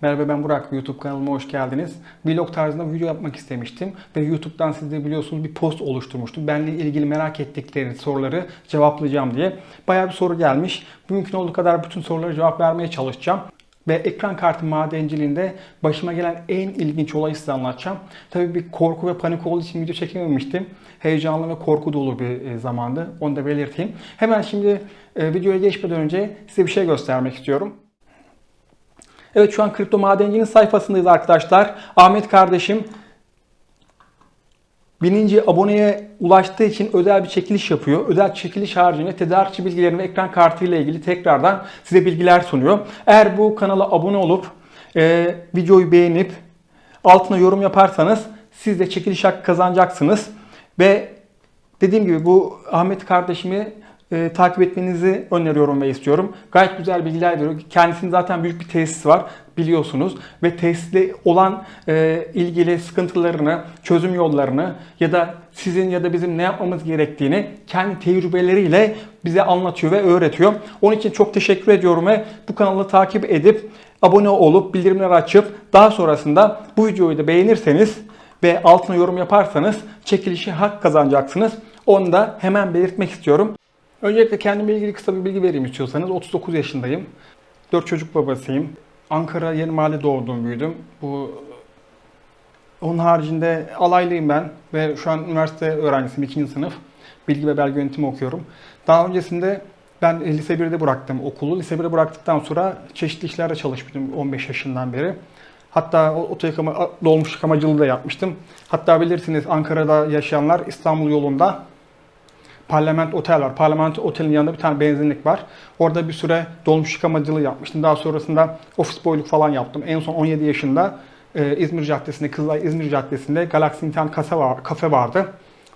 Merhaba ben Burak. YouTube kanalıma hoş geldiniz. Vlog tarzında video yapmak istemiştim. Ve YouTube'dan siz de biliyorsunuz bir post oluşturmuştum. Benle ilgili merak ettikleri soruları cevaplayacağım diye. Bayağı bir soru gelmiş. Mümkün olduğu kadar bütün sorulara cevap vermeye çalışacağım. Ve ekran kartı madenciliğinde başıma gelen en ilginç olayı size anlatacağım. Tabii bir korku ve panik olduğu için video çekememiştim. Heyecanlı ve korku dolu bir e, zamandı. Onu da belirteyim. Hemen şimdi e, videoya geçmeden önce size bir şey göstermek istiyorum. Evet şu an Kripto Madencinin sayfasındayız arkadaşlar. Ahmet kardeşim bininci aboneye ulaştığı için özel bir çekiliş yapıyor. Özel çekiliş haricinde tedarikçi bilgilerini ekran kartı ile ilgili tekrardan size bilgiler sunuyor. Eğer bu kanala abone olup e, videoyu beğenip altına yorum yaparsanız siz de çekiliş hakkı kazanacaksınız. Ve dediğim gibi bu Ahmet kardeşimi e, takip etmenizi öneriyorum ve istiyorum. Gayet güzel bilgiler veriyor. Kendisinin zaten büyük bir tesisi var biliyorsunuz ve tesisle olan e, ilgili sıkıntılarını, çözüm yollarını ya da sizin ya da bizim ne yapmamız gerektiğini kendi tecrübeleriyle bize anlatıyor ve öğretiyor. Onun için çok teşekkür ediyorum ve bu kanalı takip edip abone olup bildirimleri açıp daha sonrasında bu videoyu da beğenirseniz ve altına yorum yaparsanız çekilişi hak kazanacaksınız. Onu da hemen belirtmek istiyorum. Öncelikle kendimle ilgili kısa bir bilgi vereyim istiyorsanız. 39 yaşındayım. 4 çocuk babasıyım. Ankara Yeni Mahalle doğdum büyüdüm. Bu onun haricinde alaylıyım ben ve şu an üniversite öğrencisiyim 2. sınıf. Bilgi ve belge yönetimi okuyorum. Daha öncesinde ben lise 1'de bıraktım okulu. Lise 1'de bıraktıktan sonra çeşitli işlerde çalışmıştım 15 yaşından beri. Hatta oto yıkama, dolmuş yıkamacılığı da yapmıştım. Hatta bilirsiniz Ankara'da yaşayanlar İstanbul yolunda Parlament Otel var. Parlament Otel'in yanında bir tane benzinlik var. Orada bir süre dolmuş yıkamacılığı yapmıştım. Daha sonrasında ofis boyluk falan yaptım. En son 17 yaşında e, İzmir Caddesi'nde, Kızılay İzmir Caddesi'nde Galaxy İnternet kasa var, kafe vardı.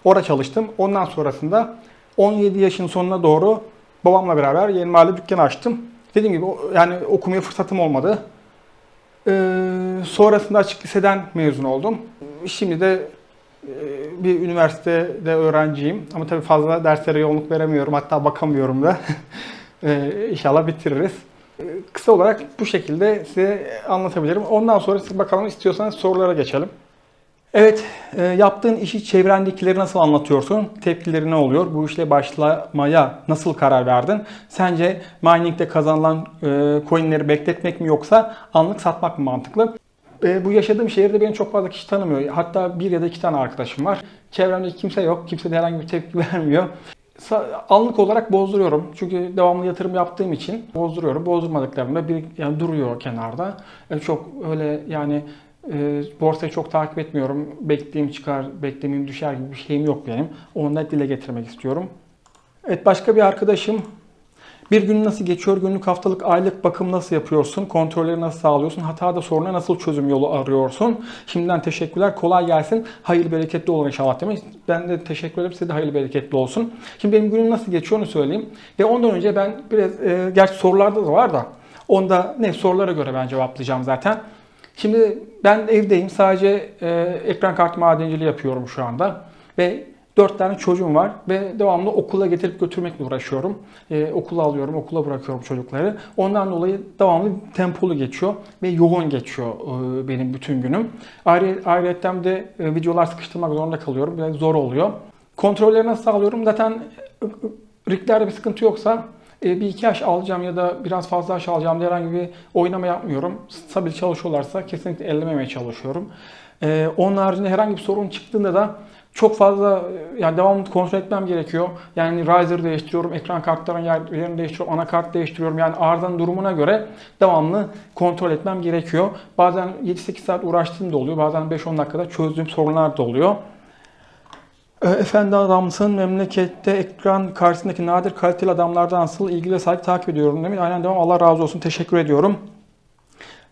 Orada çalıştım. Ondan sonrasında 17 yaşın sonuna doğru babamla beraber yeni mahalle dükkanı açtım. Dediğim gibi yani okumaya fırsatım olmadı. Ee, sonrasında açık liseden mezun oldum. Şimdi de bir üniversitede öğrenciyim. Ama tabii fazla derslere yoğunluk veremiyorum. Hatta bakamıyorum da. ee, inşallah bitiririz. Ee, Kısa olarak bu şekilde size anlatabilirim. Ondan sonra siz bakalım istiyorsanız sorulara geçelim. Evet, e, yaptığın işi çevrendekileri nasıl anlatıyorsun? Tepkileri ne oluyor? Bu işle başlamaya nasıl karar verdin? Sence mining'de kazanılan e, coinleri bekletmek mi yoksa anlık satmak mı mantıklı? E, bu yaşadığım şehirde beni çok fazla kişi tanımıyor. Hatta bir ya da iki tane arkadaşım var. Çevremde kimse yok. Kimse de herhangi bir tepki vermiyor. Anlık olarak bozduruyorum. Çünkü devamlı yatırım yaptığım için bozduruyorum. Bozdurmadıklarımda bir yani duruyor kenarda. E, çok öyle yani e, borsayı çok takip etmiyorum. Beklediğim çıkar, beklediğim düşer gibi bir şeyim yok benim. Onu da dile getirmek istiyorum. Evet başka bir arkadaşım bir gün nasıl geçiyor? Günlük, haftalık, aylık bakım nasıl yapıyorsun? Kontrolleri nasıl sağlıyorsun? Hatada soruna nasıl çözüm yolu arıyorsun? Şimdiden teşekkürler. Kolay gelsin. Hayırlı bereketli olun inşallah demiş. Ben de teşekkür ederim. Size de hayırlı bereketli olsun. Şimdi benim günüm nasıl geçiyor onu söyleyeyim. Ve ondan önce ben biraz, e, gerçi sorularda da var da onda ne sorulara göre ben cevaplayacağım zaten. Şimdi ben evdeyim. Sadece e, ekran kartı madenciliği yapıyorum şu anda. Ve Dört tane çocuğum var ve devamlı okula getirip götürmekle uğraşıyorum. Ee, okula alıyorum, okula bırakıyorum çocukları. Ondan dolayı devamlı tempolu geçiyor ve yoğun geçiyor e, benim bütün günüm. Ayrı, ayrıca de e, videolar sıkıştırmak zorunda kalıyorum. Biraz zor oluyor. Kontrolleri nasıl sağlıyorum? Zaten e, riglerde bir sıkıntı yoksa e, bir iki yaş alacağım ya da biraz fazla yaş alacağım diye herhangi bir oynama yapmıyorum. Stabil çalışıyorlarsa kesinlikle ellememeye çalışıyorum. Ee, onun haricinde herhangi bir sorun çıktığında da çok fazla yani devamlı kontrol etmem gerekiyor. Yani riser değiştiriyorum, ekran kartlarının yerlerini değiştiriyorum, anakart değiştiriyorum. Yani arızanın durumuna göre devamlı kontrol etmem gerekiyor. Bazen 7-8 saat uğraştığım da oluyor. Bazen 5-10 dakikada çözdüğüm sorunlar da oluyor. Ee, Efendi adamsın, memlekette ekran karşısındaki nadir kaliteli adamlardan nasıl ilgili saygı takip ediyorum demiş. Aynen devam. Allah razı olsun. Teşekkür ediyorum.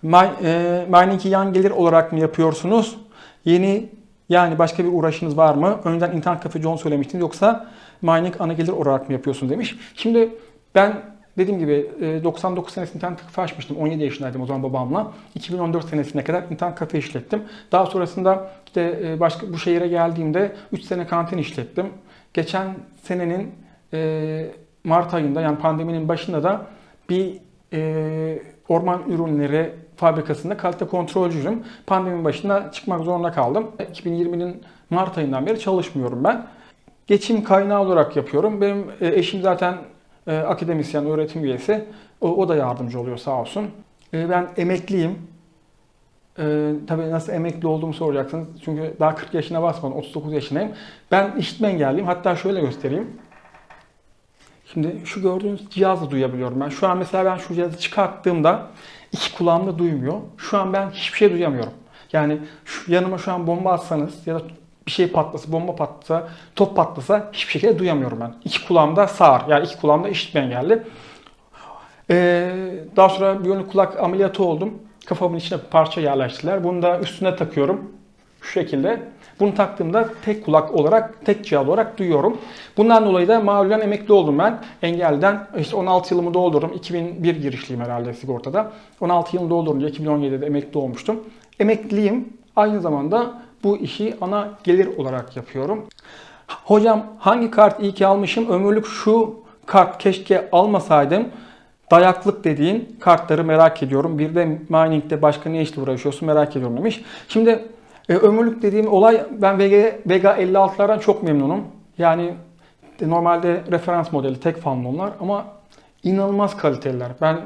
My, e, yan gelir olarak mı yapıyorsunuz? Yeni yani başka bir uğraşınız var mı? Önceden internet kafeci onu söylemiştiniz yoksa mining ana gelir olarak mı yapıyorsunuz demiş. Şimdi ben dediğim gibi e, 99 senesinde internet kafe açmıştım. 17 yaşındaydım o zaman babamla. 2014 senesine kadar internet kafe işlettim. Daha sonrasında işte e, başka bu şehire geldiğimde 3 sene kantin işlettim. Geçen senenin e, Mart ayında yani pandeminin başında da bir e, orman ürünleri fabrikasında kalite kontrolcüyüm. Pandemi başında çıkmak zorunda kaldım. 2020'nin Mart ayından beri çalışmıyorum ben. Geçim kaynağı olarak yapıyorum. Benim e, eşim zaten e, akademisyen, öğretim üyesi. O, o da yardımcı oluyor sağ olsun. E, Ben emekliyim. Ee, tabii nasıl emekli olduğumu soracaksınız. Çünkü daha 40 yaşına basmadım. 39 yaşındayım. Ben işitme engelliyim. Hatta şöyle göstereyim. Şimdi şu gördüğünüz cihazı duyabiliyorum ben. Şu an mesela ben şu cihazı çıkarttığımda iki kulağımda duymuyor. Şu an ben hiçbir şey duyamıyorum. Yani şu yanıma şu an bomba atsanız ya da bir şey patlasa, bomba patlasa, top patlasa hiçbir şekilde duyamıyorum ben. İki kulağımda sağır. Yani iki kulağımda işitme engelli. Ee, daha sonra biyonik kulak ameliyatı oldum. Kafamın içine bir parça yerleştirdiler. Bunu da üstüne takıyorum. Şu şekilde. Bunu taktığımda tek kulak olarak, tek cihaz olarak duyuyorum. Bundan dolayı da malulen emekli oldum ben. Engelden işte 16 yılımı doldurdum. 2001 girişliyim herhalde sigortada. 16 yılımı doldurunca 2017'de emekli olmuştum. Emekliyim. Aynı zamanda bu işi ana gelir olarak yapıyorum. Hocam hangi kart iyi ki almışım? Ömürlük şu kart keşke almasaydım. Dayaklık dediğin kartları merak ediyorum. Bir de mining'de başka ne işle uğraşıyorsun merak ediyorum demiş. Şimdi e, ömürlük dediğim olay ben Vega, Vega 56'lardan çok memnunum. Yani normalde referans modeli tek fanlı onlar ama inanılmaz kaliteliler. Ben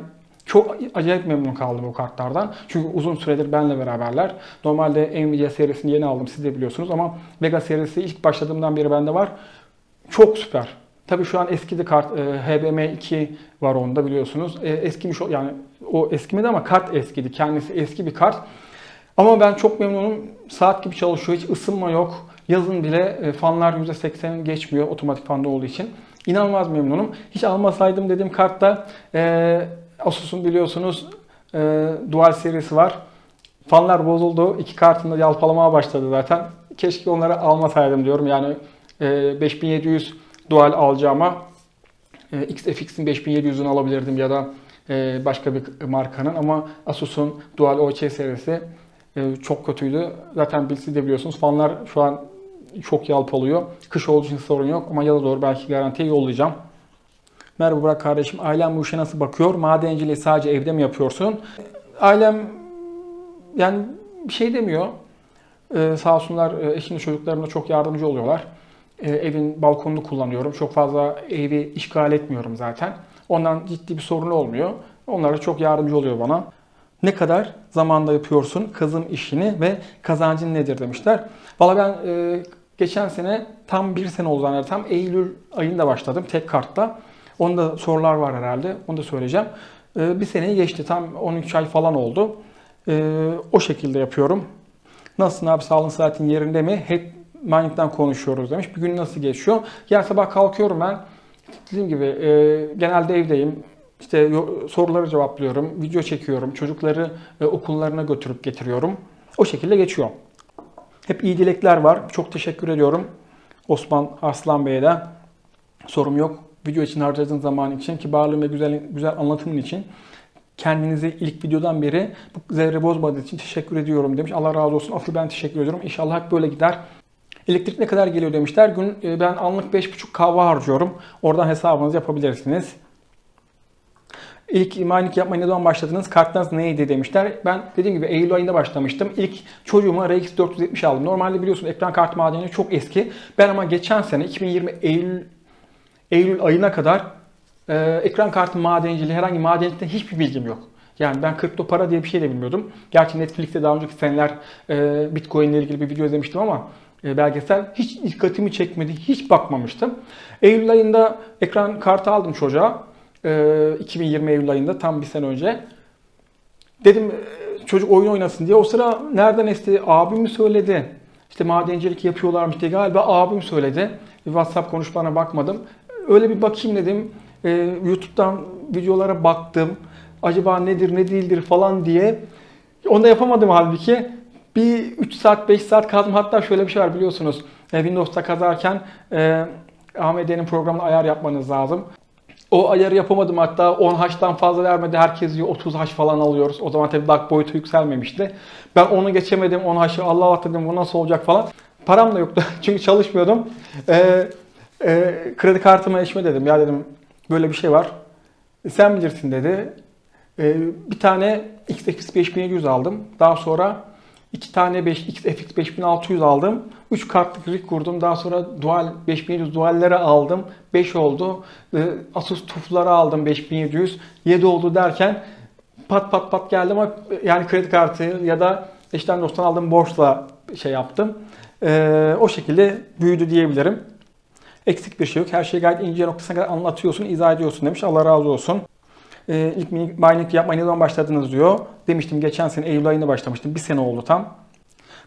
çok acayip memnun kaldım o kartlardan. Çünkü uzun süredir benle beraberler. Normalde Nvidia serisini yeni aldım siz de biliyorsunuz ama Vega serisi ilk başladığımdan beri bende var. Çok süper. Tabii şu an eskidi kart e, HBM2 var onda biliyorsunuz. E, eskimiş yani o eskimedi ama kart eskidi. Kendisi eski bir kart. Ama ben çok memnunum. Saat gibi çalışıyor. Hiç ısınma yok. Yazın bile e, fanlar %80 geçmiyor otomatik fanda olduğu için. İnanılmaz memnunum. Hiç almasaydım dediğim kartta e, Asus'un biliyorsunuz e, Dual serisi var. Fanlar bozuldu. İki kartında yalpalamaya başladı zaten. Keşke onları almasaydım diyorum. Yani e, 5700 Dual alacağıma e, XFX'in 5700'ünü alabilirdim ya da e, başka bir markanın ama Asus'un Dual OC serisi e, çok kötüydü. Zaten siz de biliyorsunuz fanlar şu an çok yalpalıyor. Kış olduğu için sorun yok ama yaza doğru belki garantiye yollayacağım. Merhaba Burak kardeşim. Ailem bu işe nasıl bakıyor? Madenciliği sadece evde mi yapıyorsun? Ailem yani bir şey demiyor. Ee, sağ olsunlar e, eşimle çocuklarımla çok yardımcı oluyorlar. Ee, evin balkonunu kullanıyorum. Çok fazla evi işgal etmiyorum zaten. Ondan ciddi bir sorun olmuyor. Onlar da çok yardımcı oluyor bana. Ne kadar zamanda yapıyorsun kazım işini ve kazancın nedir demişler. Valla ben e, geçen sene tam bir sene oldu zannedersem tam Eylül ayında başladım tek kartla. Onda sorular var herhalde. Onu da söyleyeceğim. E, bir seneyi geçti. Tam 13 ay falan oldu. E, o şekilde yapıyorum. Nasılsın abi sağlığın saatin yerinde mi? Hep mining'den konuşuyoruz demiş. Bir gün nasıl geçiyor? Ya sabah kalkıyorum ben. Dediğim gibi e, genelde evdeyim. İşte soruları cevaplıyorum, video çekiyorum, çocukları e, okullarına götürüp getiriyorum. O şekilde geçiyor. Hep iyi dilekler var. Çok teşekkür ediyorum Osman Arslan Bey'e de. Sorum yok. Video için harcadığın zaman için, kibarlığın ve güzel, güzel anlatımın için kendinizi ilk videodan beri bu zerre bozmadığı için teşekkür ediyorum demiş. Allah razı olsun. Asıl ben teşekkür ediyorum. İnşallah hep böyle gider. Elektrik ne kadar geliyor demişler. Gün e, ben anlık 5,5 kahve harcıyorum. Oradan hesabınızı yapabilirsiniz. İlk mining yapmaya ne zaman başladınız? Kartınız neydi demişler. Ben dediğim gibi Eylül ayında başlamıştım. İlk çocuğuma RX 470 aldım. Normalde biliyorsun ekran kartı madeni çok eski. Ben ama geçen sene 2020 Eylül Eylül ayına kadar e, ekran kartı madenciliği, herhangi madencilikte hiçbir bilgim yok. Yani ben kripto para diye bir şey de bilmiyordum. Gerçi Netflix'te daha önceki seneler e, Bitcoin ile ilgili bir video izlemiştim ama e, belgesel hiç dikkatimi çekmedi. Hiç bakmamıştım. Eylül ayında ekran kartı aldım çocuğa. E, 2020 Eylül ayında tam bir sene önce. Dedim e, çocuk oyun oynasın diye. O sıra nereden esti? Abim mi söyledi? İşte madencilik yapıyorlarmış diye galiba abim söyledi. WhatsApp konuşmalarına bakmadım. Öyle bir bakayım dedim. Ee, YouTube'dan videolara baktım. Acaba nedir ne değildir falan diye. Onu da yapamadım halbuki. Bir 3 saat 5 saat kaldım. Hatta şöyle bir şey var biliyorsunuz. E, Windows'ta kazarken e, AMD'nin programına ayar yapmanız lazım. O ayarı yapamadım hatta 10 haştan fazla vermedi. Herkes diyor 30 haş falan alıyoruz. O zaman tabii DAC boyutu yükselmemişti. Ben onu geçemedim 10 haşı. Allah Allah dedim bu nasıl olacak falan. Param da yoktu çünkü çalışmıyordum. Ee, e, kredi kartıma eşime dedim ya dedim böyle bir şey var. Sen bilirsin dedi. Ee, bir tane XFX 5700 aldım. Daha sonra iki tane 5 XFX 5600 aldım. 3 kartlık rig kurdum. Daha sonra dual 5700 duallere aldım. 5 oldu. Ee, Asus TUF'ları aldım 5700. 7 oldu derken pat pat pat geldi ama yani kredi kartı ya da eşten dosttan aldığım borçla şey yaptım. Ee, o şekilde büyüdü diyebilirim. Eksik bir şey yok. Her şeyi gayet ince noktasına kadar anlatıyorsun, izah ediyorsun demiş. Allah razı olsun. Ee, ilk mining yapmaya ne zaman başladınız diyor. Demiştim geçen sene Eylül ayında başlamıştım. Bir sene oldu tam.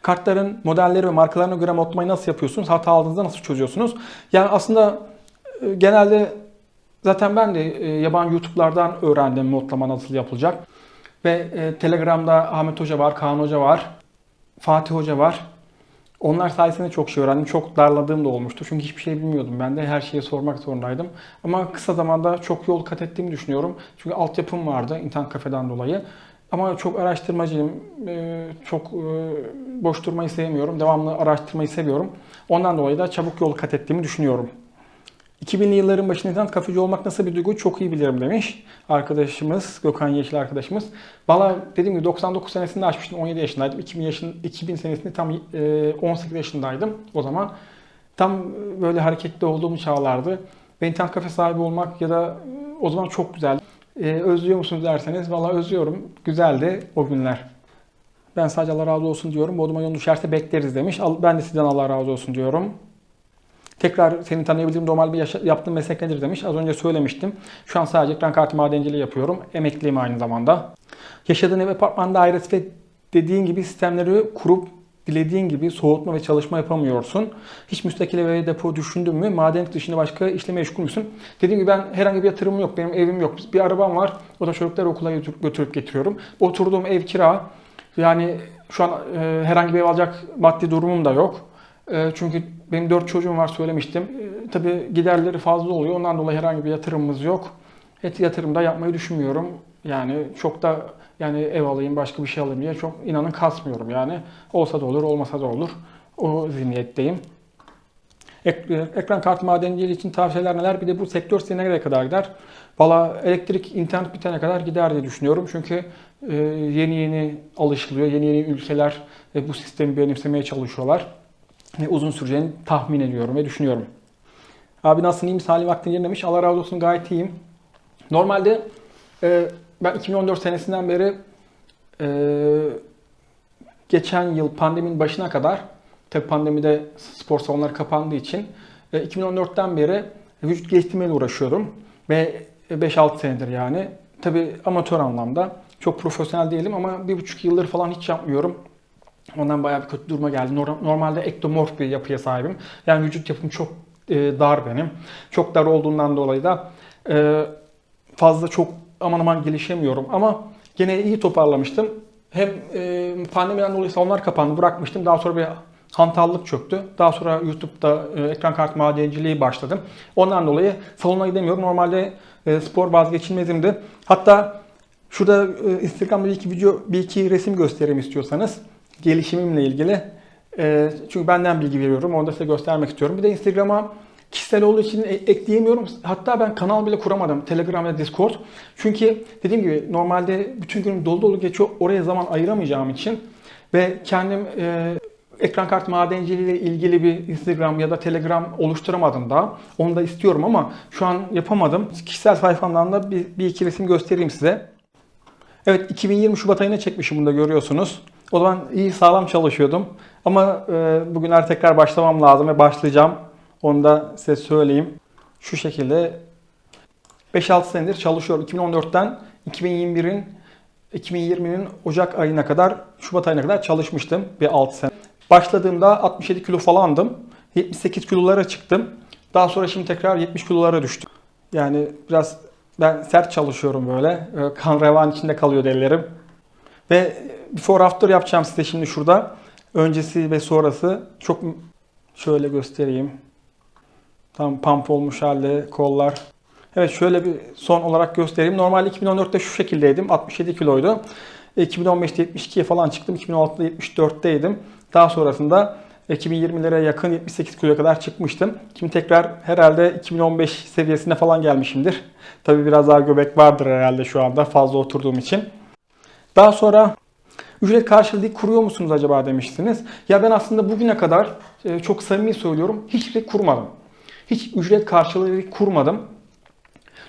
Kartların modelleri ve markalarına göre modlamayı nasıl yapıyorsunuz? Hata aldığınızda nasıl çözüyorsunuz? Yani aslında e, genelde zaten ben de e, yabancı YouTube'lardan öğrendim modlama nasıl yapılacak. Ve e, Telegram'da Ahmet Hoca var, Kaan Hoca var, Fatih Hoca var. Onlar sayesinde çok şey öğrendim. Çok darladığım da olmuştu. Çünkü hiçbir şey bilmiyordum. Ben de her şeyi sormak zorundaydım. Ama kısa zamanda çok yol kat ettiğimi düşünüyorum. Çünkü altyapım vardı internet kafeden dolayı. Ama çok araştırmacıyım. Ee, Çok e, boş durmayı sevmiyorum. Devamlı araştırmayı seviyorum. Ondan dolayı da çabuk yol kat ettiğimi düşünüyorum. 2000'li yılların başında internet kafeci olmak nasıl bir duygu çok iyi bilirim demiş arkadaşımız, Gökhan Yeşil arkadaşımız. Valla dediğim gibi 99 senesinde açmıştım, 17 yaşındaydım. 2000, yaşın, 2000 senesinde tam e, 18 yaşındaydım o zaman. Tam böyle hareketli olduğum çağlardı. Ve internet kafe sahibi olmak ya da e, o zaman çok güzeldi. E, özlüyor musunuz derseniz valla özlüyorum. Güzeldi o günler. Ben sadece Allah razı olsun diyorum. Bodrum'a yolun düşerse bekleriz demiş. Ben de sizden Allah razı olsun diyorum. Tekrar seni tanıyabildiğim normal bir yaşa- yaptığım meslek nedir demiş. Az önce söylemiştim. Şu an sadece ekran kartı madenciliği yapıyorum. Emekliyim aynı zamanda. Yaşadığın ev apartman dairesi ve dediğin gibi sistemleri kurup dilediğin gibi soğutma ve çalışma yapamıyorsun. Hiç müstakil ve depo düşündün mü? Madenlik dışında başka işle meşgul müsün? Dediğim gibi ben herhangi bir yatırımım yok. Benim evim yok. Bir arabam var. O da çocukları okula götür- götürüp getiriyorum. Oturduğum ev kira. Yani şu an e, herhangi bir ev alacak maddi durumum da yok. E, çünkü benim dört çocuğum var söylemiştim. E, tabii giderleri fazla oluyor. Ondan dolayı herhangi bir yatırımımız yok. Et yatırım da yapmayı düşünmüyorum. Yani çok da yani ev alayım başka bir şey alayım diye çok inanın kasmıyorum yani. Olsa da olur olmasa da olur. O zihniyetteyim. Ek- ekran kartı madenciliği için tavsiyeler neler? Bir de bu sektör size nereye kadar gider? Valla elektrik, internet bitene kadar gider diye düşünüyorum. Çünkü e, yeni yeni alışılıyor. Yeni yeni ülkeler e, bu sistemi benimsemeye çalışıyorlar. E, uzun süreceğini tahmin ediyorum ve düşünüyorum. Abi nasılsın? İyi misin? Hali vaktin yerine demiş. Allah razı olsun gayet iyiyim. Normalde e, ben 2014 senesinden beri e, geçen yıl pandemin başına kadar tabi pandemide spor salonları kapandığı için e, 2014'ten beri vücut geliştirmeyle uğraşıyorum. Ve 5-6 senedir yani. Tabi amatör anlamda. Çok profesyonel değilim ama bir buçuk yıldır falan hiç yapmıyorum. Ondan bayağı bir kötü duruma geldi. Nor- Normalde ektomorf bir yapıya sahibim. Yani vücut yapım çok e, dar benim. Çok dar olduğundan dolayı da e, fazla çok aman aman gelişemiyorum. Ama gene iyi toparlamıştım. Hem e, pandemiden dolayı salonlar kapandı, bırakmıştım. Daha sonra bir hantallık çöktü. Daha sonra YouTube'da ekran kartı madenciliği başladım. Ondan dolayı salona gidemiyorum. Normalde spor vazgeçilmezimdi. Hatta şurada Instagram'da bir iki video, bir iki resim göstereyim istiyorsanız. Gelişimimle ilgili. E, çünkü benden bilgi veriyorum. Onu da size göstermek istiyorum. Bir de Instagram'a kişisel olduğu için e- ekleyemiyorum. Hatta ben kanal bile kuramadım. Telegram ve Discord. Çünkü dediğim gibi normalde bütün günüm dolu dolu geçiyor. Oraya zaman ayıramayacağım için ve kendim e, ekran kart madenciliği ile ilgili bir Instagram ya da Telegram oluşturamadım daha. Onu da istiyorum ama şu an yapamadım. Kişisel sayfamdan da bir, bir iki resim göstereyim size. Evet 2020 Şubat ayına çekmişim bunu da görüyorsunuz. O zaman iyi sağlam çalışıyordum. Ama e, bugünler tekrar başlamam lazım ve başlayacağım. Onu da size söyleyeyim. Şu şekilde 5-6 senedir çalışıyorum. 2014'ten 2021'in 2020'nin Ocak ayına kadar, Şubat ayına kadar çalışmıştım bir 6 sene. Başladığımda 67 kilo falandım. 78 kilolara çıktım. Daha sonra şimdi tekrar 70 kilolara düştüm. Yani biraz ben sert çalışıyorum böyle. Ee, Kan revan içinde kalıyor ellerim. Ve before after yapacağım size şimdi şurada. Öncesi ve sonrası çok şöyle göstereyim. Tam pump olmuş halde kollar. Evet şöyle bir son olarak göstereyim. Normalde 2014'te şu şekildeydim. 67 kiloydu. E, 2015'te 72'ye falan çıktım. 2016'da 74'teydim. Daha sonrasında 2020'lere yakın 78 kiloya kadar çıkmıştım. Şimdi tekrar herhalde 2015 seviyesine falan gelmişimdir. Tabii biraz daha göbek vardır herhalde şu anda fazla oturduğum için. Daha sonra ücret karşılığı kuruyor musunuz acaba demiştiniz. Ya ben aslında bugüne kadar e, çok samimi söylüyorum hiç rig kurmadım. Hiç ücret karşılığı kurmadım.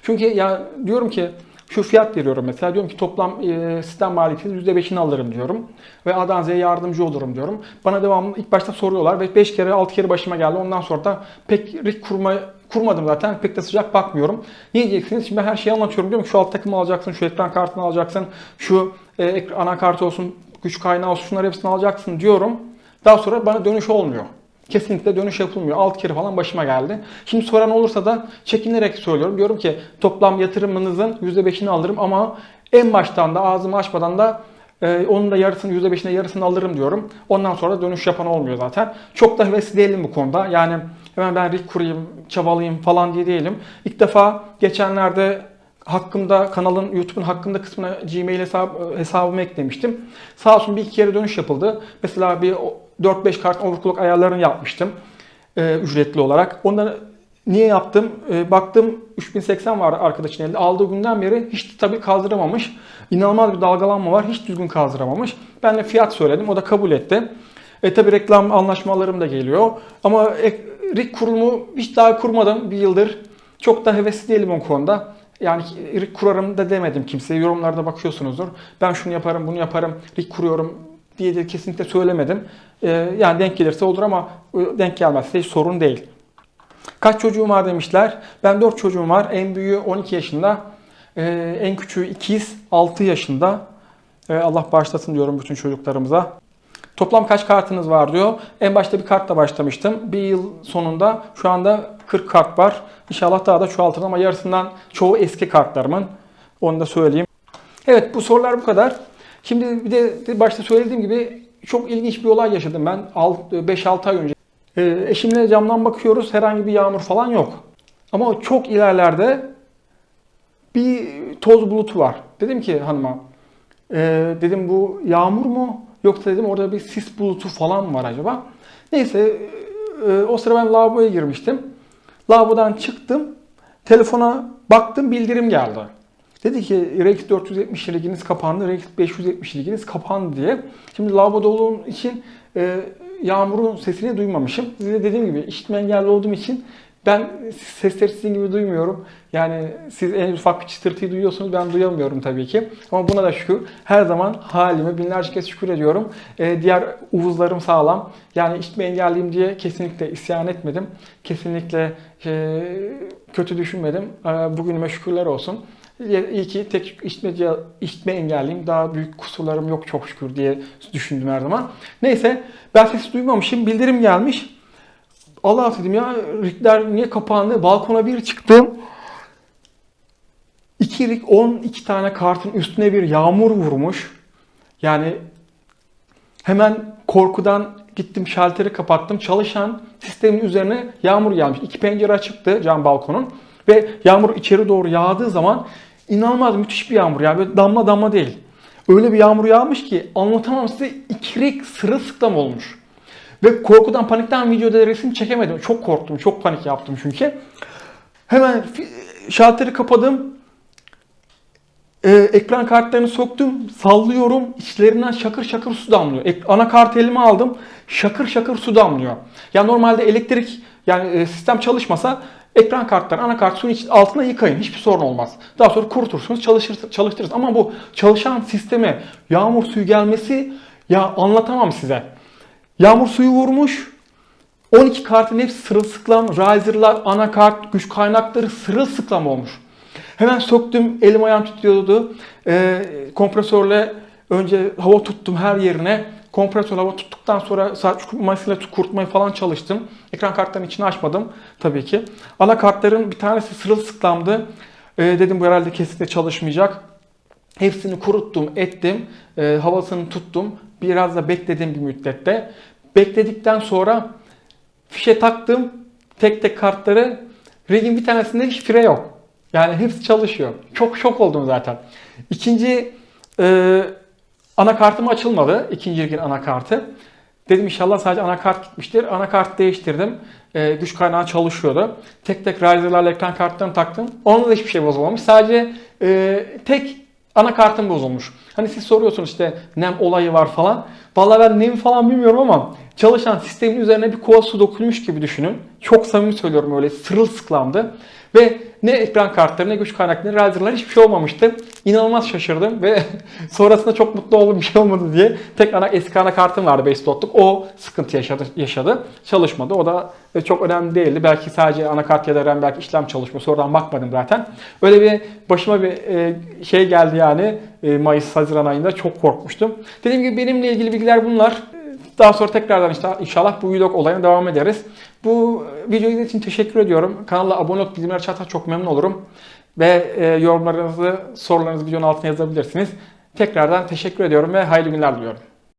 Çünkü ya diyorum ki şu fiyat veriyorum mesela diyorum ki toplam e, sistem maliyetinin %5'ini alırım diyorum. Ve A'dan Z'ye yardımcı olurum diyorum. Bana devamlı ilk başta soruyorlar ve 5 kere 6 kere başıma geldi. Ondan sonra da pek rig kurma, kurmadım zaten. Pek de sıcak bakmıyorum. Niye diyeceksiniz? Şimdi ben her şeyi anlatıyorum. Diyorum ki şu alt takımı alacaksın, şu ekran kartını alacaksın, şu e, anakart olsun, güç kaynağı olsun şunları hepsini alacaksın diyorum. Daha sonra bana dönüş olmuyor. Kesinlikle dönüş yapılmıyor. 6 kere falan başıma geldi. Şimdi soran olursa da çekinerek söylüyorum. Diyorum ki toplam yatırımınızın %5'ini alırım ama en baştan da ağzımı açmadan da e, onun da yarısını %5'ine yarısını alırım diyorum. Ondan sonra dönüş yapan olmuyor zaten. Çok da hevesli değilim bu konuda. Yani hemen ben rig kurayım, çabalayayım falan diye değilim. İlk defa geçenlerde hakkımda kanalın YouTube'un hakkında kısmına Gmail hesap, hesabımı eklemiştim. Sağ olsun bir iki kere dönüş yapıldı. Mesela bir 4-5 kart overclock ayarlarını yapmıştım e, ücretli olarak. Onları niye yaptım? E, baktım 3080 var arkadaşın elinde. Aldığı günden beri hiç tabii kazdıramamış. İnanılmaz bir dalgalanma var. Hiç düzgün kazdıramamış. Ben de fiyat söyledim. O da kabul etti. E tabi reklam anlaşmalarım da geliyor. Ama ek, RIC kurumu hiç daha kurmadım bir yıldır. Çok da hevesli değilim o konuda. Yani RIC kurarım da demedim kimseye. Yorumlarda bakıyorsunuzdur. Ben şunu yaparım, bunu yaparım, RIC kuruyorum diye de kesinlikle söylemedim. Ee, yani denk gelirse olur ama e, denk gelmezse hiç sorun değil. Kaç çocuğum var demişler. Ben 4 çocuğum var. En büyüğü 12 yaşında. Ee, en küçüğü ikiz 6 yaşında. Ee, Allah bağışlasın diyorum bütün çocuklarımıza. Toplam kaç kartınız var diyor. En başta bir kartla başlamıştım. Bir yıl sonunda şu anda 40 kart var. İnşallah daha da çoğaltırım ama yarısından çoğu eski kartlarımın. Onu da söyleyeyim. Evet bu sorular bu kadar. Şimdi bir de başta söylediğim gibi çok ilginç bir olay yaşadım ben 5-6 ay önce. Ee, eşimle camdan bakıyoruz herhangi bir yağmur falan yok. Ama çok ilerlerde bir toz bulutu var. Dedim ki hanıma e, dedim bu yağmur mu yoksa dedim orada bir sis bulutu falan var acaba? Neyse e, o sıra ben lavaboya girmiştim. Lavabodan çıktım. Telefona baktım bildirim geldi. Dedi ki RX 470 liginiz kapandı, RX 570 liginiz kapandı diye. Şimdi lavaboda olduğum için e, yağmurun sesini duymamışım. Size dediğim gibi işitme engelli olduğum için ben sesleri sizin gibi duymuyorum. Yani siz en ufak bir çıtırtıyı duyuyorsunuz ben duyamıyorum tabii ki. Ama buna da şükür. Her zaman halime binlerce kez şükür ediyorum. Ee, diğer uvuzlarım sağlam. Yani işitme engelliyim diye kesinlikle isyan etmedim. Kesinlikle e, kötü düşünmedim. Ee, bugünüme şükürler olsun. İyi ki tek işitme, işitme engelliyim. Daha büyük kusurlarım yok çok şükür diye düşündüm her zaman. Neyse ben sesi duymamışım. Bildirim gelmiş. Allah dedim ya Rickler niye kapandı? Balkona bir çıktım. İki Rick 12 tane kartın üstüne bir yağmur vurmuş. Yani hemen korkudan gittim şalteri kapattım. Çalışan sistemin üzerine yağmur gelmiş. İki pencere açıktı cam balkonun. Ve yağmur içeri doğru yağdığı zaman inanılmaz müthiş bir yağmur. Yani böyle damla damla değil. Öyle bir yağmur yağmış ki anlatamam size iki Rick sırılsıklam olmuş. Ve korkudan, panikten videoda resim çekemedim. Çok korktum, çok panik yaptım çünkü. Hemen şalteri kapadım. Ee, ekran kartlarını soktum, sallıyorum. İçlerinden şakır şakır su damlıyor. Ek, anakart elime aldım. Şakır şakır su damlıyor. Ya normalde elektrik yani e, sistem çalışmasa ekran kartları, anakart suyun altına yıkayın. Hiçbir sorun olmaz. Daha sonra kurutursunuz, çalışır, çalıştırırız. Ama bu çalışan sisteme yağmur suyu gelmesi ya anlatamam size. Yağmur suyu vurmuş. 12 kartın hepsi sırılsıklam. Riser'lar, anakart, güç kaynakları sırılsıklam olmuş. Hemen söktüm. Elim ayağım titriyordu. Ee, kompresörle önce hava tuttum her yerine. Kompresör hava tuttuktan sonra saç kurutmasıyla kurutmayı falan çalıştım. Ekran kartlarının içini açmadım tabii ki. Anakartların bir tanesi sırılsıklamdı. Ee, dedim bu herhalde kesinlikle çalışmayacak. Hepsini kuruttum, ettim. E, havasını tuttum. Biraz da bekledim bir müddette. Bekledikten sonra fişe taktım. Tek tek kartları. Rigin bir tanesinde hiç fire yok. Yani hepsi çalışıyor. Çok şok oldum zaten. İkinci e, anakartım açılmadı. İkinci rigin anakartı. Dedim inşallah sadece anakart gitmiştir. Anakart değiştirdim. Ee, güç kaynağı çalışıyordu. Tek tek riser'larla ekran kartlarını taktım. Onda da hiçbir şey bozulmamış. Sadece e, tek anakartım bozulmuş. Hani siz soruyorsunuz işte nem olayı var falan. Vallahi ben nem falan bilmiyorum ama çalışan sistemin üzerine bir kova su dökülmüş gibi düşünün. Çok samimi söylüyorum öyle sırılsıklamdı. Ve ne ekran kartları ne güç kaynakları ne riser'lar hiçbir şey olmamıştı. İnanılmaz şaşırdım ve sonrasında çok mutlu oldum bir şey olmadı diye. Tek ana eski anakartım vardı 5 slotluk. O sıkıntı yaşadı. yaşadı. Çalışmadı. O da e, çok önemli değildi. Belki sadece anakart ya da RAM belki işlem çalışmıyor. Sonradan bakmadım zaten. Öyle bir başıma bir e, şey geldi yani e, Mayıs Haziran ayında çok korkmuştum. Dediğim gibi benimle ilgili bilgiler bunlar. Daha sonra tekrardan işte inşallah bu vlog olayına devam ederiz. Bu videoyu izlediğiniz için teşekkür ediyorum. Kanala abone olup bildirimleri açarsanız çok memnun olurum. Ve e, yorumlarınızı, sorularınızı videonun altına yazabilirsiniz. Tekrardan teşekkür ediyorum ve hayırlı günler diliyorum.